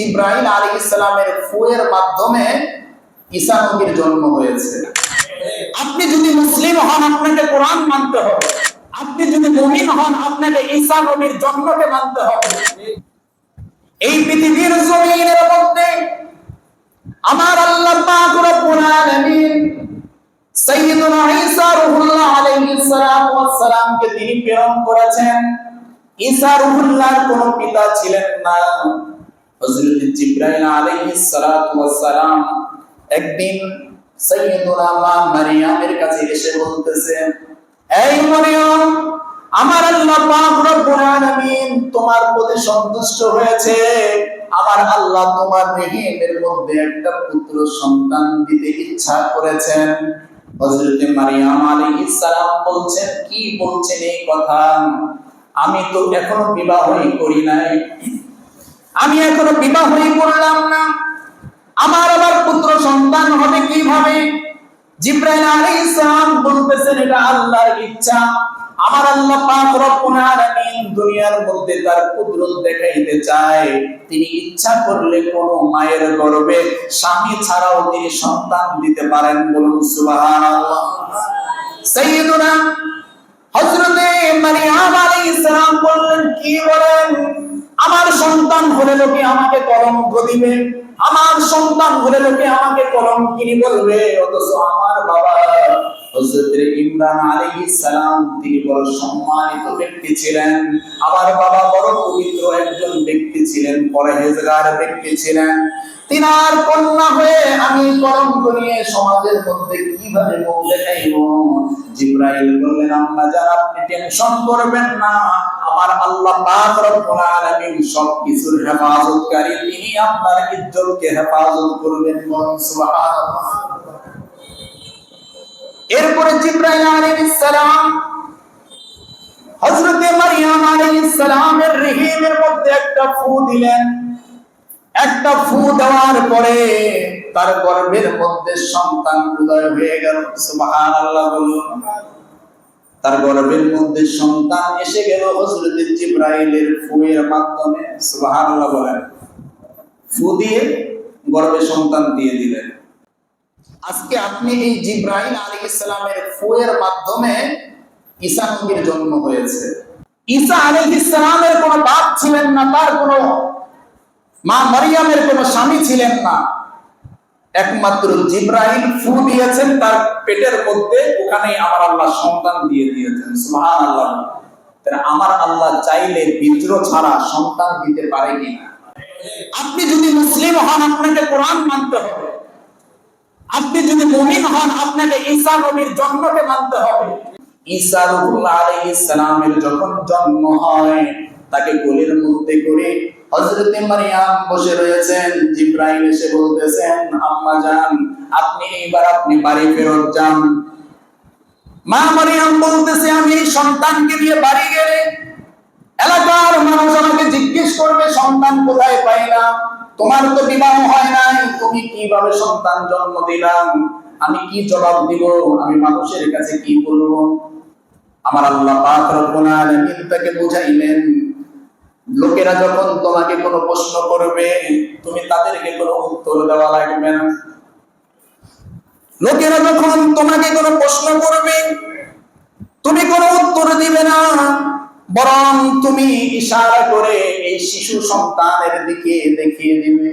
জিব্রাহিম আলী ইসলামের ফুয়ের মাধ্যমে ঈসা নবীর জন্ম হয়েছে। আপনি যদি মুসলিম হন, আপনাকে কোরআন মানতে হবে। আপনি যদি মুমিন হন, আপনাকে ঈসা নবীর জন্মকে মানতে হবে। এই পৃথিবীর জমিনের মধ্যে আমার আল্লাহ পাক রব্বুল আলামিন ঈসা রুহুল্লাহ আলাইহিস সালাম ওয়াস সালামকে তিনি প্রেরণ করেছেন। ঈসা রুহুল্লাহর কোনো পিতা ছিলেন না। হযরত জিবরাইল আলাইহিস সালাতু ওয়াস সালাম একদিন মা মারিয়ামের কাছে এসে বলতেছে, এই মরিয়ম, আমার আল্লাহ পাক রব্বুল আলামিন তোমার প্রতি সন্তুষ্ট হয়েছে। আমার আল্লাহ তোমার রেহিমের মধ্যে একটা পুত্র সন্তান দিতে ইচ্ছা করেছেন। মারিয়াম আলাইহিস সালাম বলছেন, কি বলছেন এই কথা? আমি তো এখনও বিবাহই করি নাই। আমি এখনও বিবাহই করলাম না। আমার আবার পুত্র সন্তান হবে কীভাবে? জিব্রাইল আলাইহিস সালাম বলতেছেন, এটা আল্লাহর ইচ্ছা। আমার আল্লাহ পাক রব্বুল আলামিন দুনিয়ার মধ্যে তার কুদরত দেখাইতে চায়। তিনি ইচ্ছা করলে কোন মায়ের গর্ভে স্বামী ছাড়াও তিনি সন্তান দিতে পারেন বলুন সুবহানাল্লাহ। সাইয়্যিদুনা হযরতে মারিয়াম আলাইহিস সালাম বললেন, কি বলেন? হলে লোকে আমাকে কলঙ্ক দিবে আমার সন্তান হলে লোকে আমাকে কলঙ্কিনী বলবে, অথচ আমার বাবা ইমরান আলাইহিস সালাম, তিনি বড় সম্মানিত ব্যক্তি আমার বাবা বড় পবিত্র একজন ব্যক্তি ছিলেন, পরহেজগার ব্যক্তি ছিলেন। তিনার কন্যা হয়ে আমি কলঙ্ক নিয়ে সমাজের মধ্যে কীভাবে দেখাইব জিব্রাইল বললেন, আম্মা যান আপনি টেনশন করবেন না, আমার আল্লাহ পাক রব্বুল আলামিন সবকিছুর হেফাজতকারী, তিনি আপনার ইজ্জতকে হেফাজত করবেন বলুন সুবহানাল্লাহ। এরপরে জিব্রাইল আলাইহিস সালাম, হযরতে মারিয়াম আলাইহিস সালামের রিহিমের মধ্যে একটা ফু দিলেন। একটা ফু দেওয়ার পরে তার গর্ভের মধ্যে সন্তান উদয় হয়ে গেল। সুবহানাল্লাহ বলুন। তার গর্ভের মধ্যে সন্তান এসে গেল হযরত জিব্রাইলের ফুয়ের মাধ্যমে। সুবহানাল্লাহ বলেন। ফু দিয়ে গর্ভে সন্তান দিয়ে দিলেন। আজকে আপনি এই জিব্রাহিম আলাইহিস সালামের ফুয়ের মাধ্যমে ঈসা নবীর জন্ম হয়েছে। ঈসা আলাইহিস সালামের কোনো বাপ ছিলেন না, তার কোনো মা মারিয়ামের কোনো স্বামী ছিলেন না। একমাত্র জিব্রাহিম ফু দিয়েছেন, তার পেটের মধ্যে ওখানেই আমার আল্লাহ সন্তান দিয়ে দিয়েছেন। সুবহানাল্লাহ। তাহলে আমার আল্লাহ চাইলে বীর্য ছাড়া সন্তান দিতে পারে কিনা আপনি যদি মুসলিম হন, আপনাকে কোরআন মানতে হবে। আপনি যদি মুমিন হন, আপনাকে ঈসা নবীর জন্মকে মানতে হবে। ঈসা রুহুল্লাহ আলাইহিস যখন জন্ম হয়, তাকে কোলের মধ্যে করে হযরতে মারিয়াম বসে রয়েছেন, জিব্রাইল এসে বলতেছেন, আম্মা জান, আপনি এইবার আপনি বাড়ি ফেরত যান। মা মারিয়াম বলতেছে, আমি এই সন্তানকে নিয়ে বাড়ি গেলে এলাকার মানুষ আমাকে জিজ্ঞেস করবে, সন্তান কোথায় পাইলাম? তোমার তো বিবাহ হয় নাই, তুমি কীভাবে সন্তান জন্ম দিলাম আমি কি জবাব দিব? আমি মানুষের কাছে কি বলব? আমার আল্লাহ পাক রব্বুল আলামিন তাকে বুঝাইলেন লোকেরা যখন তোমাকে কোনো প্রশ্ন করবে, তুমি তাদেরকে কোনো উত্তর দেওয়া লাগবে না। লোকেরা যখন তোমাকে কোনো প্রশ্ন করবে, তুমি কোনো উত্তর দিবে না, বরং তুমি ইশারা করে এই শিশু সন্তানের দিকে দেখিয়ে দিবে।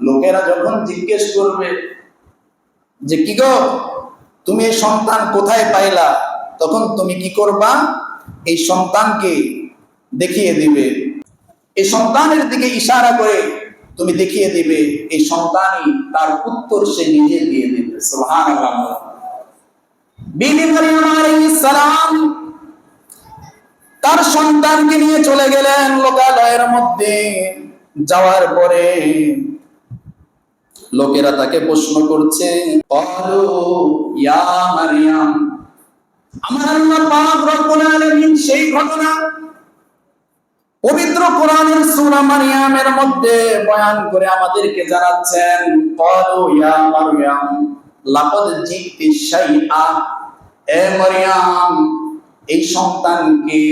লোকেরা যখন জিজ্ঞেস করবে যে, কি গো, তুমি এই সন্তান কোথায় পাইলা? তখন তুমি কি করবা? এই সন্তানকে দেখিয়ে দিবে। এই সন্তানের দিকে ইশারা করে তুমি দেখিয়ে দিবে, এই সন্তানই তার উত্তর সে নিজে দিয়ে দিবে। সালাম তার সন্তানকে নিয়ে চলে গেলেন লোকালয়ের মধ্যে। যাওয়ার পরে লোকেরা তাকে প্রশ্ন করছে আমার সেই ঘটনা পবিত্র কোরআনের সূরা মারিয়ামের মধ্যে বয়ান করে আমাদেরকে জানাচ্ছেন ক্বালু ইয়া লাকাদ জিতি শাইআ। এ মারিয়াম, এই সন্তানকে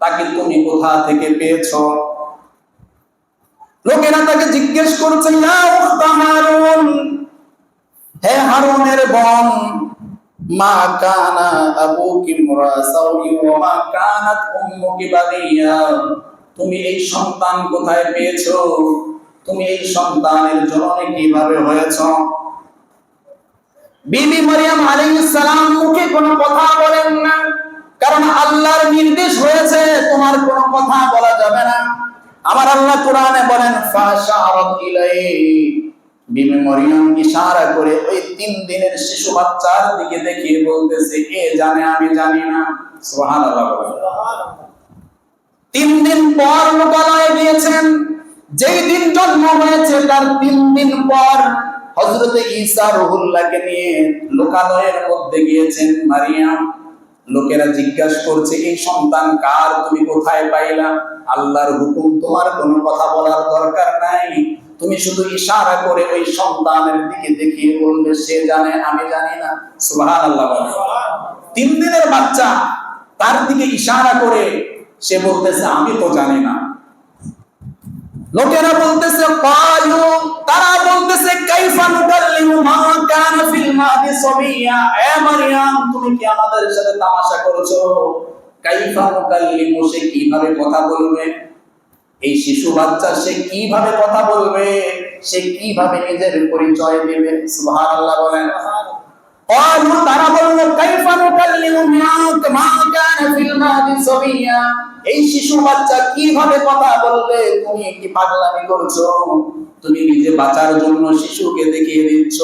তাকে তুমি কোথা থেকে পেয়েছ? লোকেরা তাকে জিজ্ঞেস করছে, ইয়া উখতা হারুন, হে হারুনের বোন, মা কানা আবুকি মুরাসাউই মা কানাত উম্মুকি তুমি এই সন্তান কোথায় পেয়েছ? তুমি এই সন্তানের জননী কীভাবে হয়েছো? বিবি মারিয়াম আলাইহিস সালাম মুখে কোনো কথা বলেন না, কারণ আল্লাহর নির্দেশ হয়েছে, তোমার কোনো কথা বলা যাবে না। আমার আল্লাহ কোরআনে বলেন ফাশারাত ইলাই বিবি মারিয়াম ইশারা করে ওই তিন দিনের শিশু বাচ্চার দিকে দেখিয়ে বলতেছে এ জানে, আমি জানি না। সুবহানাল্লাহ বলেন। তিন দিন পর লোকালয়ে গিয়েছেন যেই দিন জন্ম হয়েছে, তার তিন দিন পর হজরতে ঈসা রহুল্লাহকে নিয়ে লোকালয়ের মধ্যে গিয়েছেন মারিয়াম। লোকেরা জিজ্ঞাসা করছে, এই সন্তান কার? তুমি কোথায় পাইলা? আল্লাহর হুকুম তোমার কোনো কথা বলার দরকার নাই। তুমি শুধু ইশারা করে ওই সন্তানের দিকে দেখিয়ে বলবে, সে জানে, আমি জানি না। সুবহানাল্লাহ। তিন দিনের বাচ্চা, তার দিকে ইশারা করে সে বলতেছে, আমি তো জানি না। লোকেরা বলতেছে তারা বলতেছে মা ফিল মাদি এ মারিয়াম, তুমি কি আমাদের সাথে তামাশা করছ? সে কীভাবে কথা বলবে? এই শিশু বাচ্চা সে কীভাবে কথা বলবে? সে কীভাবে নিজের পরিচয় দেবে? সুবহানাল্লাহ বলেন। قالوا তারা বলল কাইফা নুকাল্লিমু মা'ক মা কানা ফিল মাদি সাবিয়া এই শিশু বাচ্চা কিভাবে কথা বলবে তুমি কি পাগলামি করছো তুমি নিজে বাঁচার জন্য শিশুকে দেখিয়ে দিচ্ছ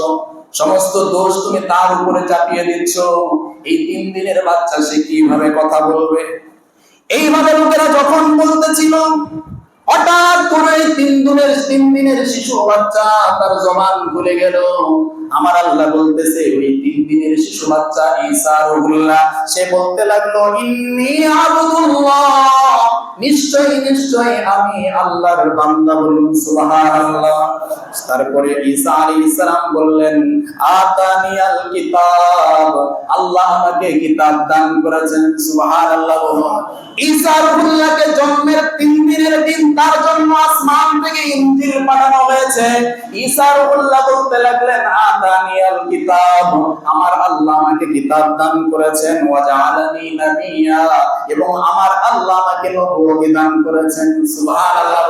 সমস্ত দোষ তুমি তার উপরে চাপিয়ে দিচ্ছ এই তিন দিনের বাচ্চা সে কিভাবে কথা বলবে এইভাবে লোকেরা যখন বলতেছিল হঠাৎ করে তিন দিনের তিন দিনের শিশু বাচ্চা তার জমান ভুলে গেল। আমার আল্লাহ বলতেছে, ওই তিন দিনের শিশু বাচ্চা ঈসা রুহুল্লাহ সে বলতে লাগল, ইন্নি আবদুল্লাহ, নিশ্চয়ই নিশ্চয়ই আমি আল্লাহর বান্দা বলুন, সুবহানাল্লাহ। তারপরে ঈসা আলাইহিস সালাম বললেন আতানিয়াল কিতাব। আল্লাহ আমাকে কিতাব দান করেছেন, সুবহানাল্লাহ ঈসা রুহুল্লাহকে জন্মের তিন দিনের দিন তার জন্য আসমান থেকে ইঞ্জিল পাঠানো হয়েছে। ঈসা রুহুল্লাহ বলতে লাগলেন আদানিয়াল কিতাব, আমার আল্লাহ আমাকে কিতাব দান করেছেন ওয়া জাআলানি নাবিয়্যা এবং আমার আল্লাহ আমাকে নবুয়ত দান করেছেন। সুবহানাল্লাহ